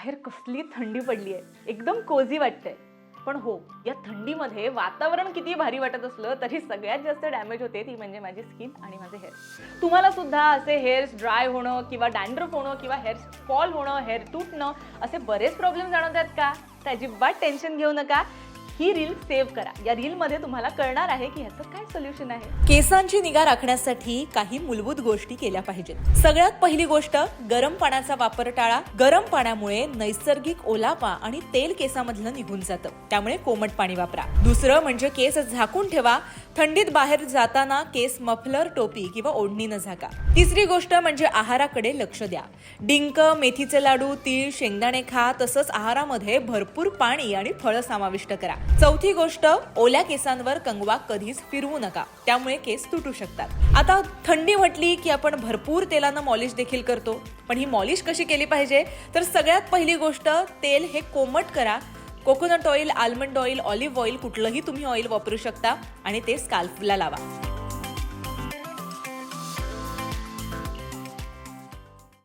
बाहेर कसली थंडी पडली आहे एकदम कोझी वाटतंय. पण हो या थंडीमध्ये वातावरण किती भारी वाटत असलं तरी सगळ्यात जास्त डॅमेज होते ती म्हणजे माझी स्किन आणि माझे हेअर तुम्हाला सुद्धा असे हेअर्स ड्राय होणं किंवा डॅन्ड्रफ होणं किंवा हेअर फॉल होणं हेअर तुटणं असे बरेच प्रॉब्लेम जाणवत आहेत का? तर अजिबात टेन्शन घेऊ नका. ही रील सेव्ह करा. या रीलमध्ये तुम्हाला कळणार आहे की ह्याचं काय सोल्युशन आहे. केसांची निगा राखण्यासाठी काही मूलभूत गोष्टी केल्या पाहिजेत. सगळ्यात पहिली गोष्ट गरम पाण्याचा वापर टाळा. गरम पाण्यामुळे नैसर्गिक ओलापा आणि तेल केसामधलं निघून जातं. त्यामुळे कोमट पाणी वापरा. दुसरं म्हणजे केस झाकून ठेवा. थंडीत बाहेर जाताना केस मफलर टोपी किंवा ओढणीनं झाका. तिसरी गोष्ट म्हणजे आहाराकडे लक्ष द्या. डिंक मेथीचे लाडू तीळ शेंगदाणे खा. तसंच आहारामध्ये भरपूर पाणी आणि फळं समाविष्ट करा. चौथी गोष्ट ओल्या केसांवर कंगवा कधीच फिरवू नका. त्यामुळे केस तुटू शकतात. आता थंडी म्हटली की आपण भरपूर तेलानं मॉलिश देखील करतो. पण ही मॉलिश कशी केली पाहिजे? तर सगळ्यात पहिली गोष्ट तेल हे कोमट करा. Coconut oil almond oil olive oil कुठलंही तुम्ही ऑइल वापरू शकता आणि ते स्काल्फला लावा.